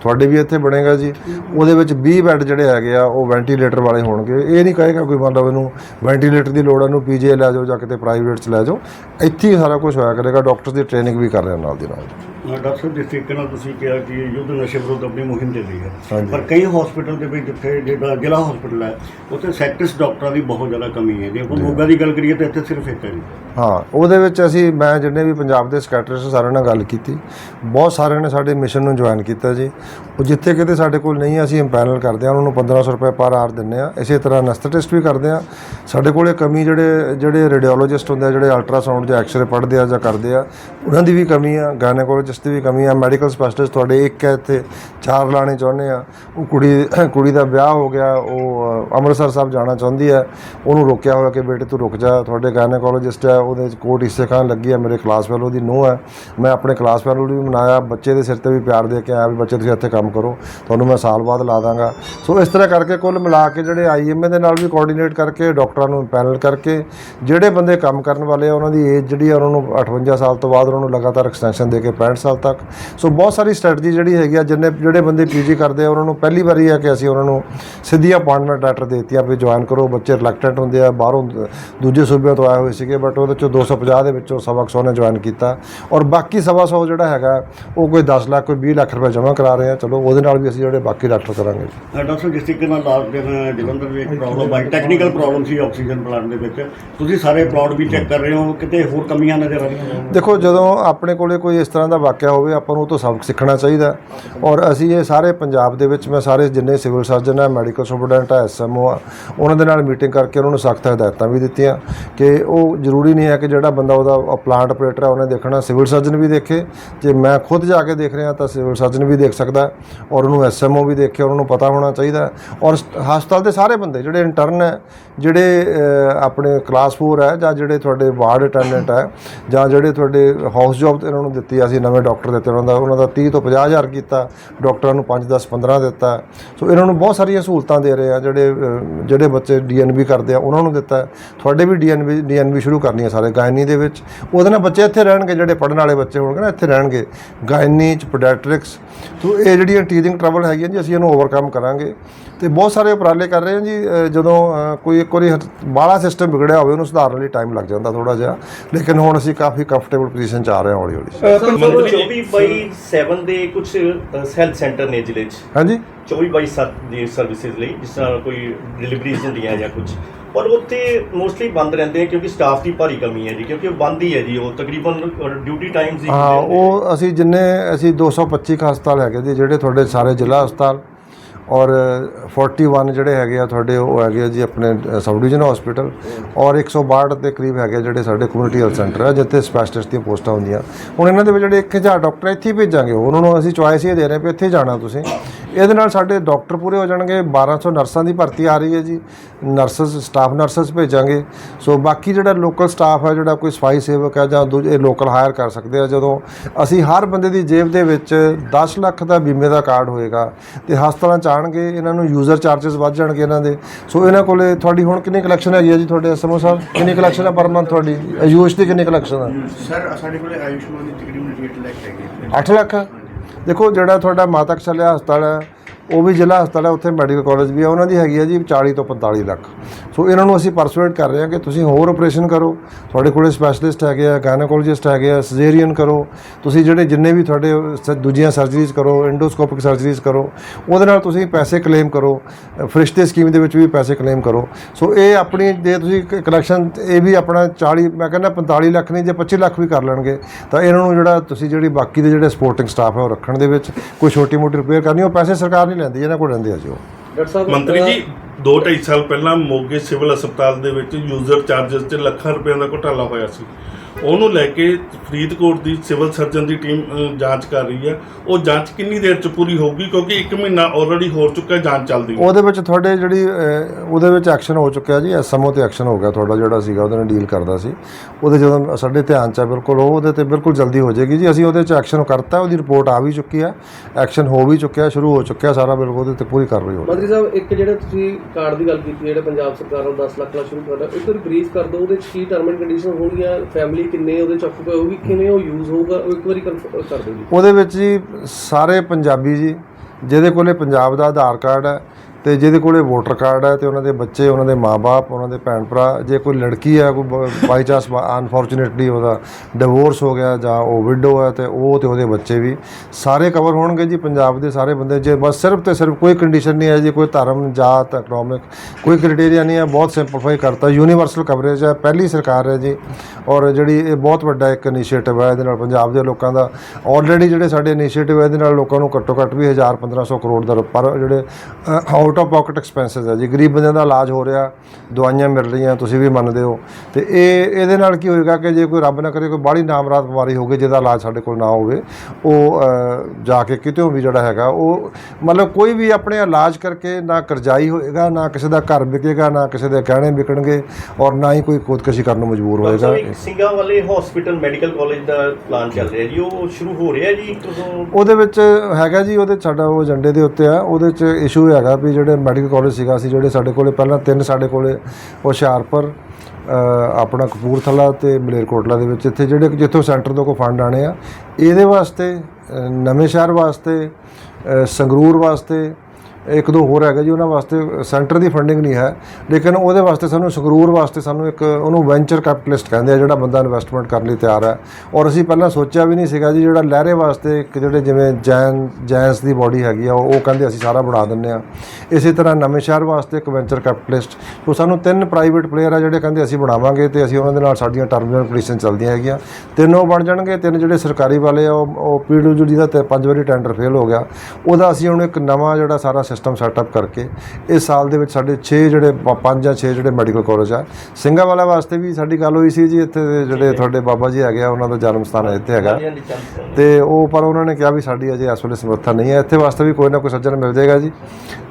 B: ਤੁਹਾਡੇ ਵੀ ਇੱਥੇ ਬਣੇਗਾ ਜੀ। ਉਹਦੇ ਵਿੱਚ 20 ਬੈੱਡ ਜਿਹੜੇ ਹੈਗੇ ਆ, ਉਹ ਵੈਂਟੀਲੇਟਰ ਵਾਲੇ ਹੋਣਗੇ। ਇਹ ਨਹੀਂ ਕਹੇਗਾ ਕੋਈ ਮਤਲਬ ਇਹਨੂੰ ਵੈਂਟੀਲੇਟਰ ਦੀ ਲੋੜ ਆ ਇਹਨੂੰ ਪੀਜੀ ਲੈ ਜਾਓ ਜਾਂ ਕਿਤੇ ਪ੍ਰਾਈਵੇਟ ਚ ਲੈ ਜਾਓ ਇੱਥੇ ਹੀ ਸਾਰਾ ਕੁਝ ਹੋਇਆ ਕਰੇਗਾ ਡਾਕਟਰ ਦੀ ਟ੍ਰੇਨਿੰਗ ਵੀ ਕਰ ਰਹੇ ਨਾਲ ਦੀ ਨਾਲ।
C: ਡਾਕਟਰ ਸਾਹਿਬ ਜਿਸ ਤਰੀਕੇ ਨਾਲ ਤੁਸੀਂ ਕਿਹਾ ਕਿ ਯੁੱਧ ਨਸ਼ੇ ਵਿਰੁੱਧ ਆਪਣੀ ਮੁਹਿੰਮ ਚੱਲ ਰਹੀ ਹੈ। ਪਰ ਕਈ ਹਸਪੀਟਲ ਦੇ ਵਿੱਚ ਜਿੱਥੇ ਜਿਹੜਾ ਜ਼ਿਲ੍ਹਾ ਹਸਪੀਟਲ ਹੈ ਉੱਥੇ ਸੈਕਟਰਿਸ ਡਾਕਟਰਾਂ ਦੀ ਬਹੁਤ ਜ਼ਿਆਦਾ ਕਮੀ ਹੈ। ਜੇ ਆਪਾਂ ਮੋਗਾ ਦੀ ਗੱਲ ਕਰੀਏ ਤਾਂ ਇੱਥੇ ਸਿਰਫ ਇੱਕ ਹੈ
B: ਹਾਂ, ਉਹਦੇ ਵਿੱਚ ਅਸੀਂ, ਮੈਂ ਜਿੰਨੇ ਵੀ ਪੰਜਾਬ ਦੇ ਸਕੈਟਰਿਸਟ ਸਾਰਿਆਂ ਨਾਲ ਗੱਲ ਕੀਤੀ। ਬਹੁਤ ਸਾਰਿਆਂ ਨੇ ਸਾਡੇ ਮਿਸ਼ਨ ਨੂੰ ਜੁਆਇਨ ਕੀਤਾ ਜੀ। ਉਹ ਜਿੱਥੇ ਕਿਤੇ ਸਾਡੇ ਕੋਲ ਨਹੀਂ ਅਸੀਂ ਇੰਪੈਨਲ ਕਰਦੇ ਆ, ਉਹਨਾਂ ਨੂੰ 1500 ਰੁਪਏ ਪਰ ਆਰ ਦਿੰਨੇ ਆ। ਇਸੇ ਤਰ੍ਹਾਂ ਅਨਸਥੈਟਿਸਟ ਵੀ ਕਰਦੇ ਆ। ਸਾਡੇ ਕੋਲੇ ਕਮੀ ਜਿਹੜੇ ਜਿਹੜੇ ਰੇਡੀਓਲੋਜਿਸਟ ਹੁੰਦੇ ਆ, ਜਿਹੜੇ ਅਲਟਰਾਸਾਊਂਡ ਜਾਂ ਐਕਸ-ਰੇ ਪੜ੍ਹਦੇ ਆ ਜਾਂ ਕਰਦੇ ਆ, ਉਹਨਾਂ ਦੀ ਵੀ ਕਮੀ ਆ ਗਾਇਨੇਕੋਲੋਜਿਸਟ ਦੀ ਵੀ ਕਮੀ ਆ ਮੈਡੀਕਲ ਸਪੈਸ਼ਲਿਸਟ ਤੁਹਾਡੇ ਇੱਕ ਹੈ ਇੱਥੇ, ਚਾਰ ਲਾਣੇ ਚਾਹੁੰਦੇ ਆ। ਉਹ ਕੁੜੀ ਕੁੜੀ ਦਾ ਵਿਆਹ ਹੋ ਗਿਆ, ਉਹ ਅੰਮ੍ਰਿਤਸਰ ਸਾਹਿਬ ਜਾਣਾ ਚਾਹੁੰਦੀ ਹੈ। ਉਹਨੂੰ ਰੋਕਿਆ ਹੋਇਆ ਕਿ ਬੇਟੇ ਤੂੰ ਰੁਕ ਜਾ, ਤੁਹਾਡੇ ਗਾਇਨੇਕੋਲੋਜਿਸਟ ਹੈ ਉਹਦੇ ਵਿੱਚ ਕੋਟ ਹਿੱਸੇ ਖਾਨ ਲੱਗੀ ਹੈ ਮੇਰੇ ਕਲਾਸ ਫੈਲੋ ਦੀ ਨੂੰਹ ਹੈ। ਮੈਂ ਆਪਣੇ ਕਲਾਸ ਫੈਲੋ ਨੂੰ ਵੀ ਮਨਾਇਆ, ਬੱਚੇ ਦੇ ਸਿਰ ਤੇ ਵੀ ਪਿਆਰ ਦੇ ਕੇ ਆਇਆ ਵੀ ਬੱਚੇ ਤੁਸੀਂ ਇੱਥੇ ਕੰਮ ਕਰੋ, ਤੁਹਾਨੂੰ ਮੈਂ ਸਾਲ ਬਾਅਦ ਲਾ ਦਾਂਗਾ। ਸੋ ਇਸ ਤਰ੍ਹਾਂ ਕਰਕੇ ਕੁੱਲ ਮਿਲਾ ਕੇ ਜਿਹੜੇ ਆਈਐਮਏ ਦੇ ਨਾਲ ਵੀ ਕੋਆਰਡੀਨੇਟ ਕਰਕੇ ਡਾਕਟਰਾਂ ਨੂੰ ਪੈਨਲ ਕਰਕੇ, ਜਿਹੜੇ ਬੰਦੇ ਕੰਮ ਕਰਨ ਵਾਲੇ ਆ, ਉਹਨਾਂ ਦੀ ਏਜ ਜਿਹੜੀ ਆ, ਉਹਨਾਂ ਨੂੰ 58 ਸਾਲ ਤੋਂ ਬਾਅਦ ਉਹਨਾਂ ਨੂੰ ਲਗਾਤਾਰ ਐਕਸਟੈਂਸ਼ਨ ਦੇ ਕੇ 65 ਸਾਲ ਤੱਕ। ਸੋ ਬਹੁਤ ਸਾਰੀ ਸਟ੍ਰੈਟਜੀ ਜਿਹੜੀ ਹੈਗੀ ਆ, ਜਿੰਨੇ ਜਿਹੜੇ ਬੰਦੇ ਪੀਜੀ ਕਰਦੇ ਆ, ਉਹਨਾਂ ਨੂੰ ਪਹਿਲੀ ਵਾਰੀ ਹੈ ਕਿ ਅਸੀਂ ਉਹਨਾਂ ਨੂੰ ਸਿੱਧੀ ਅਪਾਇੰਟਮੈਂਟ ਲੈਟਰ ਦੇਤੀ ਆ ਵੀ ਜੁਆਇਨ ਕਰੋ। ਬੱਚੇ ਰਿਲੈਕਟੈਂਟ ਹੁੰਦੇ ਆ, ਬਾਹਰੋਂ ਦੂਜੇ ਸੂਬਿਆਂ ਤੋਂ ਆਏ ਹੋਏ ਸੀਗੇ ਬਟ ਉਹਦੇ ਚੋਂ 250 ਦੇ ਵਿੱਚੋਂ ਸਵਾ ਕੁ ਸੌ ਨੇ ਜੁਆਇਨ ਕੀਤਾ ਔਰ ਬਾਕੀ ਸਵਾ ਸੌ ਜਿਹੜਾ ਹੈਗਾ ਉਹ ਕੋਈ 10 ਲੱਖ ਕੋਈ 20 ਲੱਖ ਰੁਪਏ ਜਮ੍ਹਾਂ ਕਰਾ ਰਹੇ ਆ। ਚਲੋ ਉਹਦੇ ਨਾਲ ਵੀ ਅਸੀਂ ਜਿਹੜੇ ਬਾਕੀ ਡਾਕਟਰ ਕਰਾਂਗੇ
C: ਡਾਕਟਰ ਸਾਹਿਬ ਜਿਸ ਤਰੀਕੇ ਨਾਲ ਲਾਸਟ ਦਿਨ ਜਲੰਧਰ ਵਿੱਚ ਇੱਕ ਪ੍ਰੋਬਲਮ ਆਈ ਟੈਕਨੀਕਲ ਪ੍ਰੋਬਲਮ ਸੀ ਆਕਸੀਜਨ ਪਲਾਂਟ ਦੇ ਵਿੱਚ। ਤੁਸੀਂ ਸਾਰੇ ਪਲਾਟ ਵੀ ਚੈੱਕ ਕਰ ਰਹੇ ਹੋ ਕਿਤੇ ਹੋਰ ਕਮੀਆਂ ਨਜ਼ਰ ਆ ਰਹੀਆਂ
B: ਦੇਖੋ ਜਦੋਂ ਆਪਣੇ ਕੋਲੇ ਕੋਈ ਇਸ ਤਰ੍ਹਾਂ ਦਾ ਵਾਕਿਆ ਹੋਵੇ ਆਪਾਂ ਨੂੰ ਉਹ ਤੋਂ ਸਬਕ ਸਿੱਖਣਾ ਚਾਹੀਦਾ। ਔਰ ਅਸੀਂ ਇਹ ਸਾਰੇ ਪੰਜਾਬ ਦੇ ਵਿੱਚ ਮੈਂ ਸਾਰੇ ਜਿੰਨੇ ਸਿਵਲ ਸਰਜਨ ਹੈ ਮੈਡੀਕਲ ਸੁਪਰਡੈਂਟ ਹੈ ਐਸਐਮਓ ਆ ਉਹਨਾਂ ਦੇ ਨਾਲ ਮੀਟਿੰਗ ਕਰਕੇ ਉਹਨਾਂ ਨੂੰ ਸਖਤ ਹਦਾਇਤਾਂ ਵੀ ਦਿੱਤੀਆਂ ਕਿ ਉਹ ਜ਼ਰੂਰੀ ਨਹੀਂ ਹੈ ਕਿ ਜਿਹੜਾ ਬੰਦਾ ਉਹਦਾ ਪਲਾਂਟ ਆਪਰੇਟਰ ਹੈ, ਉਹਨੇ ਦੇਖਣਾ, ਸਿਵਲ ਸਰਜਨ ਵੀ ਦੇਖੇ। ਜੇ ਮੈਂ ਖੁਦ ਜਾ ਕੇ ਦੇਖ ਰਿਹਾ ਤਾਂ ਸਿਵਲ ਸਰਜਨ ਵੀ ਦੇਖ ਸਕਦਾ ਔਰ ਉਹਨੂੰ ਐਸਐਮਓ ਵੀ ਦੇਖੇ, ਔਰ ਉਹਨੂੰ ਪਤਾ ਹੋਣਾ ਚਾਹੀਦਾ ਔਰ ਹਸਪਤਾਲ ਦੇ ਸਾਰੇ ਬੰਦੇ ਜਿਹੜੇ ਇੰਟਰਨ ਹੈ ਜਿਹੜੇ ਆਪਣੇ ਕਲਾਸ 4 ਹੈ ਜਾਂ ਜਿਹੜੇ ਤੁਹਾਡੇ ਵਾਰਡ ਅਟੈਂਡੈਂਟ ਹੈ ਜਾਂ ਜਿਹੜੇ ਤੁਹਾਡੇ ਹਾਊਸ ਜੌਬ ਇਹਨਾਂ ਨੂੰ ਦਿੱਤੀ ਅਸੀਂ ਨਵੇਂ ਡਾਕਟਰ ਦਿੱਤੇ ਉਹਨਾਂ ਦਾ ਉਹਨਾਂ ਦਾ 30 ਤੋਂ 50 ਹਜ਼ਾਰ ਕੀਤਾ ਡਾਕਟਰਾਂ ਨੂੰ 5 10 15 ਦਿੱਤਾ। ਸੋ ਇਹਨਾਂ ਨੂੰ ਬਹੁਤ ਸਾਰੀਆਂ ਸਹੂਲਤਾਂ ਦੇ ਰਹੇ ਆ, ਜਿਹੜੇ ਜਿਹੜੇ ਬੱਚੇ ਡੀਐਨਬੀ ਕਰਦੇ ਆ, ਉਹਨਾਂ ਨੂੰ ਦਿੱਤਾ। ਤੁਹਾਡੇ ਵੀ ਡੀਐਨਬੀ ਡੀਐਨਬੀ ਸ਼ੁਰੂ ਕਰਨੀ ਹੈ ਸਾਰੇ, ਗਾਇਨੀ ਦੇ ਵਿੱਚ। ਉਹਦੇ ਨਾਲ ਬੱਚੇ ਇੱਥੇ ਰਹਿਣਗੇ, ਜਿਹੜੇ ਪੜਨ ਵਾਲੇ ਬੱਚੇ ਹੋਣਗੇ ਨਾ, ਇੱਥੇ ਰਹਿਣਗੇ। ਗਾਇਨੀ ਚ ਪੀਡੀਆਟ੍ਰਿਕਸ ਸੋ ਇਹ ਜਿਹੜੀਆਂ ਟੀਚਿੰਗ ਟਰਬਲ ਹੈਗੀਆਂ ਜੀ, ਅਸੀਂ ਇਹਨੂੰ ਓਵਰਕਮ ਕਰਾਂਗੇ। ਤੇ ਬਹੁਤ ਸਾਰੇ ਉਪਰਾਲੇ ਕਰ ਰਹੇ ਹਾਂ ਜੀ। ਜਦੋਂ ਕੋਈ ਇੱਕ ਵਾਰੀ ਬਾਲਾ ਸਿਸਟਮ ਵਿਗੜਿਆ ਹੋਵੇ ਉਹਨੂੰ ਸੁਧਾਰਨ ਲਈ ਟਾਈਮ ਲੱਗ ਜਾਂਦਾ ਥੋੜਾ ਜਿਹਾ। ਲੇਕਿਨ ਹੁਣ ਅਸੀਂ ਕਾਫੀ ਕੰਫਰਟੇਬਲ ਪੋਜੀਸ਼ਨ 'ਚ ਆ ਰਹੇ ਹਾਂ ਹੌਲੀ ਹੌਲੀ
D: ਮੰਤਰੀ 24 ਬਾਈ 7 ਦੇ ਕੁਝ ਹੈਲਥ ਸੈਂਟਰ ਨੇ ਜ਼ਿਲ੍ਹੇ 'ਚ।
B: ਹਾਂਜੀ।
D: 24 ਬਾਈ 7 ਦੀ ਸਰਵਿਸਿਜ਼ ਲਈ ਜਿਸ ਤਰ੍ਹਾਂ ਕੋਈ ਡਿਲੀਵਰੀਜ਼ ਹੁੰਦੀਆਂ ਜਾਂ ਕੁਝ ਪਰ ਉੱਥੇ ਮੋਸਟਲੀ ਬੰਦ ਰਹਿੰਦੇ ਆ ਕਿਉਂਕਿ ਸਟਾਫ ਦੀ ਭਾਰੀ ਕਮੀ ਹੈ ਜੀ ਕਿਉਂਕਿ ਉਹ ਬੰਦ ਹੀ ਹੈ ਜੀ ਉਹ ਤਕਰੀਬਨ ਡਿਊਟੀ ਟਾਈਮਸ ਹੀ
B: ਹਾਂ। ਉਹ ਅਸੀਂ ਜਿੰਨੇ ਅਸੀਂ 225 ਕੁ ਹਸਪਤਾਲ ਹੈਗੇ ਜੀ ਜਿਹੜੇ ਤੁਹਾਡੇ ਸਾਰੇ ਜ਼ਿਲ੍ਹਾ ਹਸਪਤਾਲ ਔਰ 41 ਜਿਹੜੇ ਹੈਗੇ ਆ ਤੁਹਾਡੇ, ਉਹ ਹੈਗੇ ਆ ਜੀ ਆਪਣੇ ਸਬ ਡਿਵੀਜ਼ਨ ਹਸਪੀਟਲ ਔਰ 162 ਦੇ ਕਰੀਬ ਹੈਗੇ ਜਿਹੜੇ ਸਾਡੇ ਕਮਿਊਨਿਟੀ ਹੈਲਥ ਸੈਂਟਰ ਆ, ਜਿੱਥੇ ਸਪੈਸ਼ਲਿਸਟ ਦੀਆਂ ਪੋਸਟਾਂ ਹੁੰਦੀਆਂ। ਹੁਣ ਇਹਨਾਂ ਦੇ ਵਿੱਚ ਜਿਹੜੇ 1000 ਡਾਕਟਰ ਇੱਥੇ ਹੀ ਭੇਜਾਂਗੇ, ਉਹਨਾਂ ਨੂੰ ਅਸੀਂ ਚੁਆਇਸ ਇਹ ਦੇ ਰਹੇ ਵੀ ਇੱਥੇ ਜਾਣਾ ਤੁਸੀਂ। ਇਹਦੇ ਨਾਲ ਸਾਡੇ ਡਾਕਟਰ ਪੂਰੇ ਹੋ ਜਾਣਗੇ 1200 ਨਰਸਾਂ ਦੀ ਭਰਤੀ ਆ ਰਹੀ ਹੈ ਜੀ। ਨਰਸਸ ਸਟਾਫ ਨਰਸਸ ਭੇਜਾਂਗੇ। ਸੋ ਬਾਕੀ ਜਿਹੜਾ ਲੋਕਲ ਸਟਾਫ ਹੈ ਜਿਹੜਾ ਕੋਈ ਸਫ਼ਾਈ ਸੇਵਕ ਹੈ ਜਾਂ ਦੂਜੇ ਲੋਕਲ ਹਾਇਰ ਕਰ ਸਕਦੇ ਆ। ਜਦੋਂ ਅਸੀਂ ਹਰ ਬੰਦੇ ਦੀ ਜੇਬ ਦੇ ਵਿੱਚ 10 ਲੱਖ ਦਾ ਬੀਮੇ ਦਾ ਕਾਰਡ ਹੋਏਗਾ ਤੇ ਹਸਪਤਾਲਾਂ ਚ ਆਉਣਗੇ ਇਹਨਾਂ ਨੂੰ ਯੂਜ਼ਰ ਚਾਰजेस ਵੱਧ ਜਾਣਗੇ ਇਹਨਾਂ ਦੇ। ਸੋ ਇਹਨਾਂ ਕੋਲੇ ਤੁਹਾਡੀ ਹੁਣ ਕਿੰਨੀ ਕਲੈਕਸ਼ਨ ਹੈ ਜੀ ਤੁਹਾਡੇ ਐਸਐਮਓ ਸਾਹਿਬ? ਕਿੰਨੀ ਕਲੈਕਸ਼ਨ ਹੈ ਪਰ ਮੰਥ ਤੁਹਾਡੀ? ਆਯੂਸ਼ ਦੀ ਕਿੰਨੀ ਕਲੈਕਸ਼ਨ ਹੈ?
E: ਸਰ ਸਾਡੇ ਕੋਲੇ ਆਯੁਸ਼ਮਾਨ ਦੀ ਤਕਰੀਬਨ 8 ਲੱਖ ਹੈਗੀ
B: 8 ਲੱਖ? ਦੇਖੋ ਜਿਹੜਾ ਤੁਹਾਡਾ ਮਾਤਾ ਕਸ਼ਲਿਆ ਹਸਪਤਾਲ ਹੈ ਉਹ ਵੀ ਜ਼ਿਲ੍ਹਾ ਹਸਪਤਾਲ ਹੈ ਉੱਥੇ ਮੈਡੀਕਲ ਕਾਲਜ ਵੀ ਹੈ ਉਹਨਾਂ ਦੀ ਹੈਗੀ ਹੈ ਜੀ 40 ਤੋਂ 45 ਲੱਖ। ਸੋ ਇਹਨਾਂ ਨੂੰ ਅਸੀਂ ਪਰਸੂਏਟ ਕਰ ਰਹੇ ਹਾਂ ਕਿ ਤੁਸੀਂ ਹੋਰ ਆਪਰੇਸ਼ਨ ਕਰੋ। ਤੁਹਾਡੇ ਕੋਲੇ ਸਪੈਸ਼ਲਿਸਟ ਹੈਗੇ ਆ ਗਾਇਨੋਕੋਲੋਜਿਸਟ ਹੈਗੇ ਆ ਸਰਜਰੀਅਨ ਕਰੋ। ਤੁਸੀਂ ਜਿਹੜੇ ਜਿੰਨੇ ਵੀ ਤੁਹਾਡੇ ਸ- ਦੂਜੀਆਂ ਸਰਜਰੀਜ਼ ਕਰੋ ਐਂਡੋਸਕੋਪਿਕ ਸਰਜਰੀਜ਼ ਕਰੋ ਉਹਦੇ ਨਾਲ ਤੁਸੀਂ ਪੈਸੇ ਕਲੇਮ ਕਰੋ। ਅ, ਫਰਿਸ਼ਤੇ ਸਕੀਮ ਦੇ ਵਿੱਚ ਵੀ ਪੈਸੇ ਕਲੇਮ ਕਰੋ। ਸੋ ਇਹ ਆਪਣੀ ਜੇ ਤੁਸੀਂ ਕਲੈਕਸ਼ਨ ਇਹ ਵੀ ਆਪਣਾ 40 ਮੈਂ ਕਹਿੰਦਾ 45 ਲੱਖ ਨਹੀਂ ਜੇ 25 ਲੱਖ ਵੀ ਕਰ ਲੈਣਗੇ ਤਾਂ ਇਹਨਾਂ ਨੂੰ ਜਿਹੜਾ ਤੁਸੀਂ ਜਿਹੜੀ ਬਾਕੀ ਦੇ ਜਿਹੜੇ ਸਪੋਰਟਿੰਗ ਸਟਾਫ ਹੈ ਉਹ ਰੱਖਣ ਦੇ ਵਿੱਚ ਕੋਈ ਛੋਟੀ ਮੋਟੀ ਰਿਪੇਅਰ ਕਰਨੀ ਉਹ ਪੈਸੇ ਸਰਕਾਰ ਨਹੀਂ ਲੈਂਦੀ ਇਹਨਾਂ ਕੋਲ ਰਹਿੰਦੇ ਆ ਜੀ
A: ਡਾਕਟਰ ਸਾਹਿਬ
F: ਮੰਤਰੀ ਜੀ 2.5 ਸਾਲ ਪਹਿਲਾਂ ਮੋਗੇ ਸਿਵਲ ਹਸਪਤਾਲ ਦੇ ਵਿੱਚ ਯੂਜ਼ਰ ਚਾਰजेस 'ਚ ਲੱਖਾਂ ਰੁਪਏ ਦਾ ਘੁਟਾਲਾ ਹੋਇਆ ਸੀ। ਉਹਨੂੰ ਲੈ ਕੇ ਫਰੀਦਕੋਟ ਦੀ ਸਿਵਲ ਸਰਜਨ ਦੀ ਟੀਮ ਜਾਂਚ ਕਰ ਰਹੀ ਹੈ। ਉਹ ਜਾਂਚ ਕਿੰਨੀ ਦੇਰ ਚ ਪੂਰੀ ਹੋਊਗੀ? ਕਿਉਂਕਿ 1 ਮਹੀਨਾ ਆਲਰੇਡੀ ਹੋ ਚੁੱਕਾ ਹੈ ਜਾਂਚ ਚੱਲਦੀ ਹੈ।
B: ਉਹਦੇ ਵਿੱਚ ਤੁਹਾਡੇ ਜਿਹੜੀ ਉਹਦੇ ਵਿੱਚ ਐਕਸ਼ਨ ਹੋ ਚੁੱਕਿਆ ਜੀ ਐਸਐਮਓ ਤੇ ਐਕਸ਼ਨ ਹੋ ਗਿਆ ਤੁਹਾਡਾ ਜਿਹੜਾ ਸੀਗਾ ਉਹਦੇ ਨਾਲ ਡੀਲ ਕਰਦਾ ਸੀ। ਉਹਦੇ ਜਦੋਂ ਸਾਡੇ ਧਿਆਨ ਚ ਆ ਬਿਲਕੁਲ ਉਹ ਉਹਦੇ ਤੇ ਬਿਲਕੁਲ ਜਲਦੀ ਹੋ ਜਾਏਗੀ ਜੀ। ਅਸੀਂ ਉਹਦੇ ਚ ਐਕਸ਼ਨ ਕਰਤਾ ਉਹਦੀ ਰਿਪੋਰਟ ਆ ਵੀ ਚੁੱਕੀ ਆ ਐਕਸ਼ਨ ਹੋ ਵੀ ਚੁੱਕਿਆ ਸ਼ੁਰੂ ਹੋ ਚੁੱਕਿਆ ਸਾਰਾ ਬਿਲਕੁਲ ਉਹਦੇ ਤੇ ਪੂਰੀ ਕਾਰਵਾਈ ਹੋ ਰਹੀ ਹੈ।
A: ਮੰਤਰੀ ਸਾਹਿਬ ਇੱਕ ਜਿਹੜਾ ਤੁਸੀਂ ਕਾਰਡ ਦੀ ਗੱਲ ਕੀਤੀ ਜਿਹੜਾ ਪੰਜਾਬ ਸਰਕਾਰ ਨੂੰ 10 ਲੱਖ ਦਾ ਸ਼ੁਰੂ ਕਰਦਾ ਇੱਕ ਬਰੀਫ ਕਰ ਦਿਓ ਉਹਦੇ ਚ ਕੀ ਟਰਮ ਐਂਡ ਕੰਡੀਸ਼ਨ ਹੋਣਗੀਆਂ ਫੈਮਿਲੀ ਕਿੰਨੇ ਉਹਦੇ ਚ ਆਕੂਪਾਈ ਹੋਊਗੀ, ਕਿਵੇਂ ਉਹ ਯੂਜ਼ ਹੋਊਗਾ, ਉਹ ਇੱਕ ਵਾਰੀ confirm ਕਰ ਦਿਓ ਜੀ।
B: ਉਹਦੇ ਵਿੱਚ ਜੀ ਸਾਰੇ ਪੰਜਾਬੀ ਜੀ, ਜਿਹਦੇ ਕੋਲੇ ਪੰਜਾਬ ਦਾ ਆਧਾਰ ਕਾਰਡ ਹੈ ਤੇ ਜਿਹਦੇ ਕੋਲੇ ਵੋਟਰ ਕਾਰਡ ਹੈ ਤੇ ਉਹਨਾਂ ਦੇ ਬੱਚੇ, ਉਹਨਾਂ ਦੇ ਮਾਪੇ ਉਹਨਾਂ ਦੇ ਭੈਣ ਭਰਾ ਜੇ ਕੋਈ ਲੜਕੀ ਹੈ, ਕੋਈ ਬਾਈ ਚਾਂਸ ਅਨਫੋਰਚੂਨੇਟਲੀ ਉਹਦਾ ਡਿਵੋਰਸ ਹੋ ਗਿਆ ਜਾਂ ਉਹ ਵਿਡੋ ਹੈ ਤੇ ਉਹ ਤੇ ਉਹਦੇ ਬੱਚੇ ਵੀ ਸਾਰੇ ਕਵਰ ਹੋਣਗੇ ਜੀ ਪੰਜਾਬ ਦੇ ਸਾਰੇ ਬੰਦੇ। ਜੇ ਬਸ ਸਿਰਫ ਤੇ ਸਿਰਫ ਕੋਈ ਕੰਡੀਸ਼ਨ ਨਹੀਂ ਹੈ ਜੀ, ਕੋਈ ਧਰਮ, ਜਾਤ ਇਕਨੋਮਿਕ ਕੋਈ ਕ੍ਰਾਈਟੇਰੀਆ ਨਹੀਂ ਹੈ, ਬਹੁਤ ਸਿੰਪਲੀਫਾਈ ਕਰਤਾ। ਯੂਨੀਵਰਸਲ ਕਵਰੇਜ ਹੈ, ਪਹਿਲੀ ਸਰਕਾਰ ਹੈ ਜੀ ਔਰ ਜਿਹੜੀ ਇਹ ਬਹੁਤ ਵੱਡਾ ਇੱਕ ਇਨੀਸ਼ੀਏਟਿਵ ਹੈ, ਇਹਦੇ ਨਾਲ ਪੰਜਾਬ ਦੇ ਲੋਕਾਂ ਦਾ ਆਲਰੇਡੀ ਜਿਹੜੇ ਸਾਡੇ ਇਨੀਸ਼ੀਏਟਿਵ ਹੈ, ਇਹਦੇ ਨਾਲ ਲੋਕਾਂ ਨੂੰ ਘੱਟੋ ਘੱਟ ਵੀ 1000 1500 ਕਰੋੜ ਦਾ ਪਰ ਜਿਹੜੇ ਆਊਟ ਆਫ ਪਾਕਟ ਐਕਸਪੈਂਸਸ ਹੈ ਜੀ। ਗਰੀਬ ਬੰਦਿਆਂ ਦਾ ਇਲਾਜ ਹੋ ਰਿਹਾ ਦਵਾਈਆਂ ਮਿਲ ਰਹੀਆਂ ਤੁਸੀਂ ਵੀ ਮੰਨਦੇ ਹੋ। ਤੇ ਇਹ ਇਹਦੇ ਨਾਲ ਕੀ ਹੋਏਗਾ ਕਿ ਜੇ ਕੋਈ ਰੱਬ ਨਾ ਕਰੇ ਕੋਈ ਬਾਹਲੀ ਨਾਮਰਾਤ ਬਿਮਾਰੀ ਹੋਵੇ ਜਿਹਦਾ ਇਲਾਜ ਸਾਡੇ ਕੋਲ ਨਾ ਹੋਵੇ ਉਹ ਜਾ ਕੇ ਕਿਤੇੋਂ ਵੀ ਜਿਹੜਾ ਹੈਗਾ ਉਹ ਮਤਲਬ ਕੋਈ ਵੀ ਆਪਣੇ ਇਲਾਜ ਕਰਕੇ ਨਾ ਕਰਜ਼ਾਈ ਹੋਏਗਾ ਨਾ ਕਿਸੇ ਦਾ ਘਰ ਵਿਕੇਗਾ ਨਾ ਕਿਸੇ ਦੇ ਗਹਿਣੇ ਵਿਕਣਗੇ ਔਰ ਨਾ ਹੀ ਕੋਈ ਖੁਦਕੁਸ਼ੀ ਕਰਨ ਨੂੰ ਮਜਬੂਰ ਹੋਏਗਾ।
D: ਸਿੰਘਾਂ ਵਾਲੇ ਹਸਪੀਟਲ ਮੈਡੀਕਲ ਕਾਲਜ ਦਾ ਪਲਾਨ ਚੱਲ ਰਿਹਾ ਜੀ। ਉਹ ਸ਼ੁਰੂ ਹੋ ਰਿਹਾ ਜੀ
B: ਉਹਦੇ ਵਿੱਚ ਹੈਗਾ ਜੀ ਉਹਦੇ ਸਾਡਾ ਉਹ ਏਜੰਡੇ ਦੇ ਉੱਤੇ ਆ ਉਹਦੇ 'ਚ ਇਸ਼ੂ ਹੈਗਾ ਵੀ ਜਿਹੜੇ ਮੈਡੀਕਲ ਕਾਲਜ ਸੀਗਾ ਸੀ ਜਿਹੜੇ ਸਾਡੇ ਕੋਲੇ ਪਹਿਲਾਂ ਤਿੰਨ ਸਾਡੇ ਕੋਲੇ ਹੁਸ਼ਿਆਰਪੁਰ ਆਪਣਾ ਕਪੂਰਥਲਾ ਤੇ ਮਲੇਰਕੋਟਲਾ ਦੇ ਵਿੱਚ ਇੱਥੇ ਜਿਹੜੇ ਜਿੱਥੋਂ ਸੈਂਟਰ ਤੋਂ ਕੋ ਫੰਡ ਆਣੇ ਆ, ਇਹਦੇ ਵਾਸਤੇ ਨਵੇਂ ਸ਼ਹਿਰ ਵਾਸਤੇ ਸੰਗਰੂਰ ਵਾਸਤੇ ਇੱਕ ਦੋ ਹੋਰ ਹੈਗਾ ਜੀ, ਉਹਨਾਂ ਵਾਸਤੇ ਸੈਂਟਰ ਦੀ ਫੰਡਿੰਗ ਨਹੀਂ ਹੈ। ਲੇਕਿਨ ਉਹਦੇ ਵਾਸਤੇ ਸਾਨੂੰ ਸੰਗਰੂਰ ਵਾਸਤੇ ਸਾਨੂੰ ਇੱਕ ਉਹਨੂੰ ਵੈਂਚਰ ਕੈਪੀਟਲਿਸਟ ਕਹਿੰਦੇ ਆ, ਜਿਹੜਾ ਬੰਦਾ ਇਨਵੈਸਟਮੈਂਟ ਕਰਨ ਲਈ ਤਿਆਰ ਹੈ। ਔਰ ਅਸੀਂ ਪਹਿਲਾਂ ਸੋਚਿਆ ਵੀ ਨਹੀਂ ਸੀਗਾ ਜੀ, ਜਿਹੜਾ ਲਹਿਰੇ ਵਾਸਤੇ ਇੱਕ ਜਿਹੜੇ ਜਿਵੇਂ ਜੈਨ, ਜੈਨਸ ਦੀ ਬਾਡੀ ਹੈਗੀ ਆ, ਉਹ ਉਹ ਕਹਿੰਦੇ ਅਸੀਂ ਸਾਰਾ ਬਣਾ ਦਿੰਨੇ ਆ। ਇਸੇ ਤਰ੍ਹਾਂ ਨਵੇਂ ਸ਼ਹਿਰ ਵਾਸਤੇ ਇੱਕ ਵੈਂਚਰ ਕੈਪੀਟਲਿਸਟ ਤੋਂ ਸਾਨੂੰ ਤਿੰਨ ਪ੍ਰਾਈਵੇਟ ਪਲੇਅਰ ਆ ਜਿਹੜੇ ਕਹਿੰਦੇ ਅਸੀਂ ਬਣਾਵਾਂਗੇ ਤੇ ਅਸੀਂ ਉਹਨਾਂ ਦੇ ਨਾਲ ਸਾਡੀਆਂ ਟਰਮਸ ਐਂਡ ਕੰਡੀਸ਼ਨ ਚੱਲਦੀਆਂ ਹੈਗੀਆਂ। ਤਿੰਨ ਉਹ ਬਣ ਜਾਣਗੇ, ਤਿੰਨ ਜਿਹੜੇ ਸਰਕਾਰੀ ਵਾਲੇ ਆ, ਉਹ ਉਹ ਪੀਡਬਲਯੂਡੀ ਦਾ ਤੇ ਪੰਜ ਵਾਰੀ ਟੈਂਡਰ ਫੇਲ ਹੋ ਗਿਆ। ਉਹਦਾ ਅਸੀਂ ਹੁਣ ਇੱਕ ਨਵਾਂ ਜਿਹੜਾ ਸਾਰਾ ਸਿਸਟਮ ਸੈਟਅਪ ਕਰਕੇ ਇਸ ਸਾਲ ਦੇ ਵਿੱਚ ਸਾਡੇ 6 ਜਿਹੜੇ ਪ- ਪੰਜ ਜਾਂ 6 ਜਿਹੜੇ ਮੈਡੀਕਲ ਕਾਲਜ ਆ ਸਿੰਘਾਵਾਲਾ ਵਾਸਤੇ ਵੀ ਸਾਡੀ ਗੱਲ ਹੋਈ ਸੀ ਜੀ ਇੱਥੇ ਦੇ ਜਿਹੜੇ ਤੁਹਾਡੇ ਬਾਬਾ ਜੀ ਹੈਗੇ ਆ ਉਹਨਾਂ ਦਾ ਜਨਮ ਸਥਾਨ ਇੱਥੇ ਹੈਗਾ। ਤੇ ਉਹ ਪਰ ਉਹਨਾਂ ਨੇ ਕਿਹਾ ਵੀ ਸਾਡੀ ਅਜੇ ਇਸ ਵੇਲੇ ਸਮਰੱਥਾ ਨਹੀਂ ਹੈ। ਇੱਥੇ ਵਾਸਤੇ ਵੀ ਕੋਈ ਨਾ ਕੋਈ ਸੱਜਣ ਮਿਲ ਜਾਏਗਾ ਜੀ।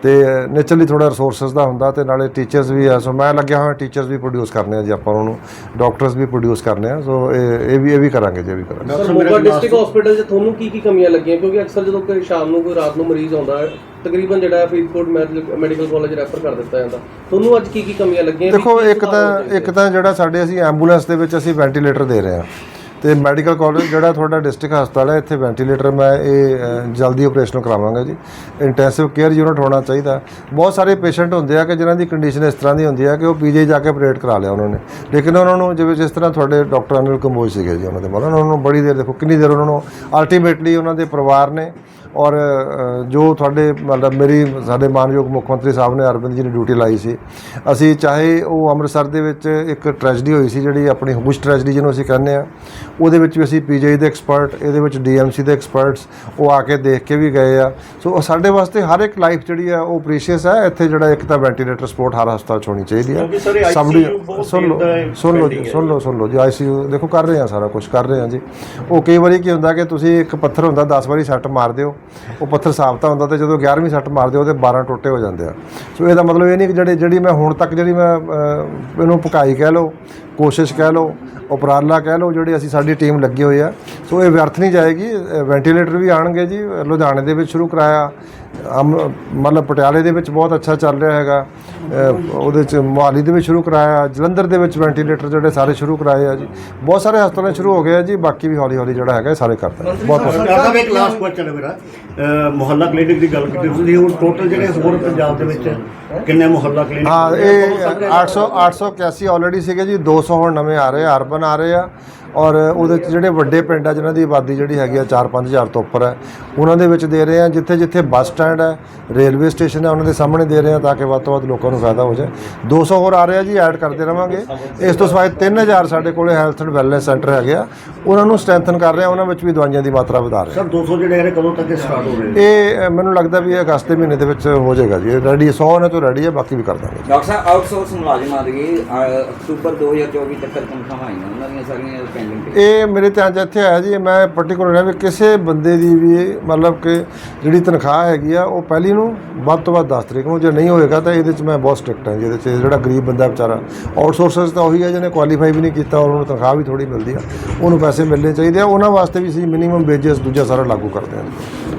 B: ਤੇ ਨੇਚਰਲੀ ਥੋੜਾ ਰਿਸੋਰਸਸ ਦਾ ਹੁੰਦਾ ਤੇ ਨਾਲੇ ਟੀਚਰਸ ਵੀ ਆ। ਸੋ ਮੈਂ ਲੱਗਿਆ ਹੋਇਆ ਟੀਚਰਸ ਵੀ ਪ੍ਰੋਡਿਊਸ ਕਰਨੇ ਆ ਜੀ ਆਪਾਂ ਉਹਨਾਂ ਨੂੰ। ਡਾਕਟਰਸ ਵੀ ਪ੍ਰੋਡਿਊਸ ਕਰਨੇ ਆ। ਸੋ ਇਹ ਇਹ ਵੀ ਇਹ ਵੀ ਕਰਾਂਗੇ ਜੀ ਇਹ ਵੀ ਕਰਾਂਗੇ।
A: ਸਰ ਮੋਗਾ ਡਿਸਟ੍ਰਿਕਟ ਹਸਪੀਟਲ 'ਚ ਤੁਹਾਨੂੰ ਕੀ ਕੀ ਕਮੀਆਂ ਲੱਗੀਆਂ? ਕਿਉਂਕਿ ਅਕਸਰ ਜਦੋਂ ਕੋਈ ਸ਼ਾਮ ਨੂੰ ਕੋਈ ਰਾਤ ਨੂੰ ਮਰੀਜ਼ ਆਉਂਦਾ ਹੈ ਤਕਰੀਬਨ ਜਿਹੜਾ ਫਰੀਦਕੋਟ ਮੈਡੀਕਲ ਕਾਲਜ ਰੈਫਰ ਕਰ ਦਿੱਤਾ ਜਾਂਦਾ। ਤੁਹਾਨੂੰ ਅੱਜ ਕੀ ਕੀ ਕਮੀਆਂ ਲੱਗੀਆਂ?
B: ਦੇਖੋ ਇੱਕ ਤਾਂ ਇੱਕ ਤਾਂ ਜਿਹੜਾ ਸਾਡੇ ਅਸੀਂ ਐਂਬੂਲੈਂਸ ਦੇ ਵਿੱਚ ਅਸੀਂ ਵੈਂਟੀਲੇਟਰ ਦੇ ਰਹੇ ਹਾਂ। ਤੇ ਮੈਡੀਕਲ ਕਾਲਜ ਜਿਹੜਾ ਤੁਹਾਡਾ ਡਿਸਟ੍ਰਿਕਟ ਹਸਪਤਾਲ ਹੈ ਇੱਥੇ ਵੈਂਟੀਲੇਟਰ ਮੈਂ ਇਹ ਜਲਦੀ ਆਪਰੇਸ਼ਨਲ ਕਰਾਵਾਂਗਾ ਜੀ। ਇੰਟੈਂਸਿਵ ਕੇਅਰ ਯੂਨਿਟ ਹੋਣਾ ਚਾਹੀਦਾ। ਬਹੁਤ ਸਾਰੇ ਪੇਸ਼ੈਂਟ ਹੁੰਦੇ ਆ ਕਿ ਜਿਨ੍ਹਾਂ ਦੀ ਕੰਡੀਸ਼ਨ ਇਸ ਤਰ੍ਹਾਂ ਦੀ ਹੁੰਦੀ ਆ ਕਿ ਉਹ ਪੀਜੀ ਜਾ ਕੇ ਆਪਰੇਟ ਕਰਾ ਲਿਆ ਉਹਨਾਂ ਨੇ। ਲੇਕਿਨ ਉਹਨਾਂ ਨੂੰ ਜਿਵੇਂ ਜਿਸ ਤਰ੍ਹਾਂ ਤੁਹਾਡੇ ਡਾਕਟਰ ਅਨਿਲ ਕੰਬੋਜ ਸੀਗੇ ਜੀ ਉਹਨਾਂ ਦੇ ਮਤਲਬ ਉਹਨਾਂ ਨੂੰ ਬੜੀ ਦੇਰ ਦੇਖੋ ਕਿੰਨੀ ਦੇਰ ਉਹਨਾਂ ਨੂੰ ਅਲਟੀਮੇਟਲੀ ਉਹਨਾਂ ਦੇ ਪਰਿਵਾਰ ਨੇ ਔਰ ਜੋ ਤੁਹਾਡੇ ਮਤਲਬ ਮੇਰੀ ਸਾਡੇ ਮਾਨਯੋਗ ਮੁੱਖ ਮੰਤਰੀ ਸਾਹਿਬ ਨੇ ਅਰਵਿੰਦ ਜੀ ਨੇ ਡਿਊਟੀ ਲਾਈ ਸੀ ਅਸੀਂ ਚਾਹੇ ਉਹ ਅੰਮ੍ਰਿਤਸਰ ਦੇ ਵਿੱਚ ਇੱਕ ਟ੍ਰੈਜਡੀ ਹੋਈ ਸੀ ਜਿਹੜੀ ਆਪਣੀ ਹੁਸ਼ ਟ੍ਰੈਜਡੀ ਜਿਹਨੂੰ ਅਸੀਂ ਕਹਿੰਦੇ ਆ ਉਹਦੇ ਵਿੱਚ ਵੀ ਅਸੀਂ ਪੀਜੀਆਈ ਦੇ ਐਕਸਪਰਟ ਇਹਦੇ ਵਿੱਚ ਡੀਐਮਸੀ ਦੇ ਐਕਸਪਰਟਸ ਉਹ ਆ ਕੇ ਦੇਖ ਕੇ ਵੀ ਗਏ ਆ। ਸੋ ਸਾਡੇ ਵਾਸਤੇ ਹਰ ਇੱਕ ਲਾਈਫ ਜਿਹੜੀ ਆ ਉਹ ਪ੍ਰੀਸ਼ੀਅਸ ਹੈ ਇੱਥੇ ਜਿਹੜਾ ਇੱਕ ਤਾਂ ਵੈਂਟੀਲੇਟਰ ਸਪੋਰਟ ਹਰ ਹਸਪਤਾਲ 'ਚ ਹੋਣੀ ਚਾਹੀਦੀ ਹੈ
D: ICU ਬਹੁਤ
B: ਸੁਣ ਲਓ ਸੁਣ ਲਓ
D: ਹੈ।
B: ਸੁਣ ਲਓ ਸੁਣ ਲਓ ਜੀ ਆਈਸੀਯੂ ਦੇਖੋ ਕਰ ਰਹੇ ਆ ਸਾਰਾ ਕੁਝ ਕਰ ਰਹੇ ਆ ਜੀ। ਉਹ ਕਈ ਵਾਰੀ ਕੀ ਹੁੰਦਾ ਕਿ ਤੁਸੀਂ ਇੱਕ ਪੱਥਰ ਹੁੰਦਾ 10 ਵਾਰੀ ਸੱਟ ਮਾਰ ਦਿਓ। ਉਹ ਪੱਥਰ ਸਾਬਤਾ ਹੁੰਦਾ ਤੇ ਜਦੋਂ 11ਵੀਂ ਸੱਟ ਮਾਰਦੇ ਉਹਦੇ ਤੇ 12 ਟੋਟੇ ਹੋ ਜਾਂਦੇ ਆ। ਸੋ ਇਹਦਾ ਮਤਲਬ ਇਹ ਨਹੀਂ ਕਿ ਜਿਹੜੇ ਜਿਹੜੀ ਮੈਂ ਹੁਣ ਤੱਕ ਜਿਹੜੀ ਮੈਂ ਇਹਨੂੰ ਪਕਾਈ ਕਹਿ ਲਓ ਕੋਸ਼ਿਸ਼ ਕਹਿ ਲਓ, ਉਪਰਾਲਾ ਕਹਿ ਲਓ, ਜਿਹੜੇ ਅਸੀਂ ਸਾਡੀ ਟੀਮ ਲੱਗੀ ਹੋਈ ਆ। ਸੋ ਇਹ ਵਿਅਰਥ ਨਹੀਂ ਜਾਏਗੀ। ਵੈਂਟੀਲੇਟਰ ਵੀ ਆਣਗੇ ਜੀ। ਲੁਧਿਆਣੇ ਦੇ ਵਿੱਚ ਸ਼ੁਰੂ ਕਰਾਇਆ। ਅਮ, ਮਤਲਬ ਪਟਿਆਲੇ ਦੇ ਵਿੱਚ ਬਹੁਤ ਅੱਛਾ ਚੱਲ ਰਿਹਾ ਹੈਗਾ। ਉਹਦੇ ਚ ਮੋਹਾਲੀ ਦੇ ਵਿੱਚ ਸ਼ੁਰੂ ਕਰਾਇਆ। ਜਲੰਧਰ ਦੇ ਵਿੱਚ ਵੈਂਟੀਲੇਟਰ ਜਿਹੜੇ ਸਾਰੇ ਸ਼ੁਰੂ ਕਰਾਏ ਆ ਜੀ। ਬਹੁਤ ਸਾਰੇ ਹਸਪਤਾਲਾਂ ਸ਼ੁਰੂ ਹੋ ਗਏ ਆ ਜੀ। ਬਾਕੀ ਵੀ ਹੌਲੀ ਹੌਲੀ ਜਿਹੜਾ ਹੈਗਾ ਸਾਰੇ ਕਰਦੇ ਬਹੁਤ ਬਹੁਤ
C: ਡਾਕਟਰ ਇੱਕ ਲਾਸਟ ਕੁਐਸਚਨ ਹੈ ਮੇਰਾ। ਮੁਹੱਲਾ ਕਲੀਨਿਕ ਦੀ ਗੱਲ ਕੀਤੀ ਤੁਸੀਂ। ਹੁਣ ਟੋਟਲ ਜਿਹੜੇ ਹੋਰ ਪੰਜਾਬ ਦੇ ਵਿੱਚ ਕਿੰਨੇ ਮੁਹੱਲਾ ਕਲੀਨਿਕ
B: ਹਾਂ ਇਹ 800 881 ਆਲਰੇਡੀ ਸੀਗੇ ਜੀ 200 ਹੁਣ ਨਵੇਂ ਆ ਰਹੇ ਆ ਅਰਬਨ ਆ ਰਹੇ ਆ। ਔਰ ਉਹਦੇ ਚ ਜਿਹੜੇ ਵੱਡੇ ਪਿੰਡ ਆ ਜਿਨ੍ਹਾਂ ਦੀ ਆਬਾਦੀ ਜਿਹੜੀ ਹੈਗੀ ਆ 4-5000 ਤੋਂ ਉੱਪਰ ਹੈ ਉਹਨਾਂ ਦੇ ਵਿੱਚ ਦੇ ਰਹੇ ਆ ਜਿੱਥੇ ਜਿੱਥੇ ਬੱਸ ਸਟੈਂਡ ਹੈ ਰੇਲਵੇ ਸਟੇਸ਼ਨ ਹੈ ਉਹਨਾਂ ਦੇ ਸਾਹਮਣੇ ਦੇ ਰਹੇ ਆ ਤਾਂ ਕਿ ਵੱਧ ਤੋਂ ਵੱਧ ਲੋਕਾਂ ਨੂੰ ਫਾਇਦਾ ਹੋ ਜਾਏ। 200 ਹੋਰ ਆ ਰਹੇ ਆ ਜੀ ਐਡ ਕਰਦੇ ਰਵਾਂਗੇ। ਇਸ ਤੋਂ ਸਿਵਾਏ 3000 ਸਾਡੇ ਕੋਲੇ ਹੈਲਥ ਐਂਡ ਵੈਲਨੈਸ ਸੈਂਟਰ ਹੈਗੇ ਆ ਉਹਨਾਂ ਨੂੰ ਸਟਰੈਂਥਨ ਕਰ ਰਹੇ ਆ ਉਹਨਾਂ ਵਿੱਚ ਵੀ ਦਵਾਈਆਂ ਦੀ ਮਾਤਰਾ ਵਧਾ ਰਹੇ ਆ।
C: ਸਰ 200 ਜਿਹੜੇ ਹੈਗੇ ਕਦੋਂ ਤੱਕ ਸਟਾਰਟ ਹੋ ਰਹੇ ਨੇ?
B: ਇਹ ਮੈਨੂੰ ਲੱਗਦਾ ਵੀ ਇਹ ਅਗਸਤ ਦੇ ਮਹੀਨੇ ਦੇ ਵਿੱਚ ਹੋ ਜਾਏਗਾ ਜੀ। ਰੈਡੀ 100 ਇਹਨਾਂ ਤੋਂ ਰੈਡੀ ਹੈ ਬਾਕੀ ਵੀ ਕਰ ਦਾਂਗੇ।
G: ਡਾਕਟਰ ਸਾਹਿਬ ਆਊਟਸੋਰਸ ਮੁਲਾਜ਼ਮਾਂ ਦੀ ਅਕਤੂਬਰ 2024 ਤੱਕ ਤਨਖਾਹਾਂ ਆਈਆਂ ਉਹਨਾਂ ਦੀਆਂ ਸਾਰੀਆਂ
E: ਪੈਂਡਿੰਗ
B: ਇਹ ਮੇਰੇ ਧਿਆਨ 'ਚ ਇੱਥੇ ਆਇਆ ਜੀ, ਮੈਂ ਪਾਰਟਿਕੂਲਰ ਹੈ ਵੀ ਕਿਸੇ ਬੰਦੇ ਦੀ ਵੀ ਮਤਲਬ ਕਿ ਜਿਹੜੀ ਤਨਖਾਹ ਹੈਗੀ ਆ, ਉਹ ਪਹਿਲੀ ਨੂੰ ਵੱਧ ਤੋਂ ਵੱਧ 10 ਤਰੀਕ ਨੂੰ, ਜੇ ਨਹੀਂ ਹੋਏਗਾ ਤਾਂ ਇਹਦੇ 'ਚ ਮੈਂ ਬਹੁਤ ਸਟ੍ਰਿਕਟ ਹਾਂ ਜਿਹਦੇ 'ਚ ਜਿਹੜਾ ਗਰੀਬ ਬੰਦਾ ਵਿਚਾਰਾ ਆਊਟਸੋਰਸਰਸ ਤਾਂ ਉਹੀ ਹੈ ਜਿਹਨੇ ਕੁਆਲੀਫਾਈ ਵੀ ਨਹੀਂ ਕੀਤਾ ਔਰ ਉਹਨੂੰ ਤਨਖਾਹ ਵੀ ਥੋੜੀ ਮਿਲਦੀ ਆ, ਉਹਨੂੰ ਪੈਸੇ ਮਿਲਣੇ ਚਾਹੀਦੇ ਆ, ਉਹਨਾਂ ਵਾਸਤੇ ਵੀ ਅਸੀਂ ਮਿਨੀਮਮ ਵੇਜਸ ਦੂਜਾ ਸਾਰਾ ਲਾਗੂ ਕਰਦੇ ਹਾਂ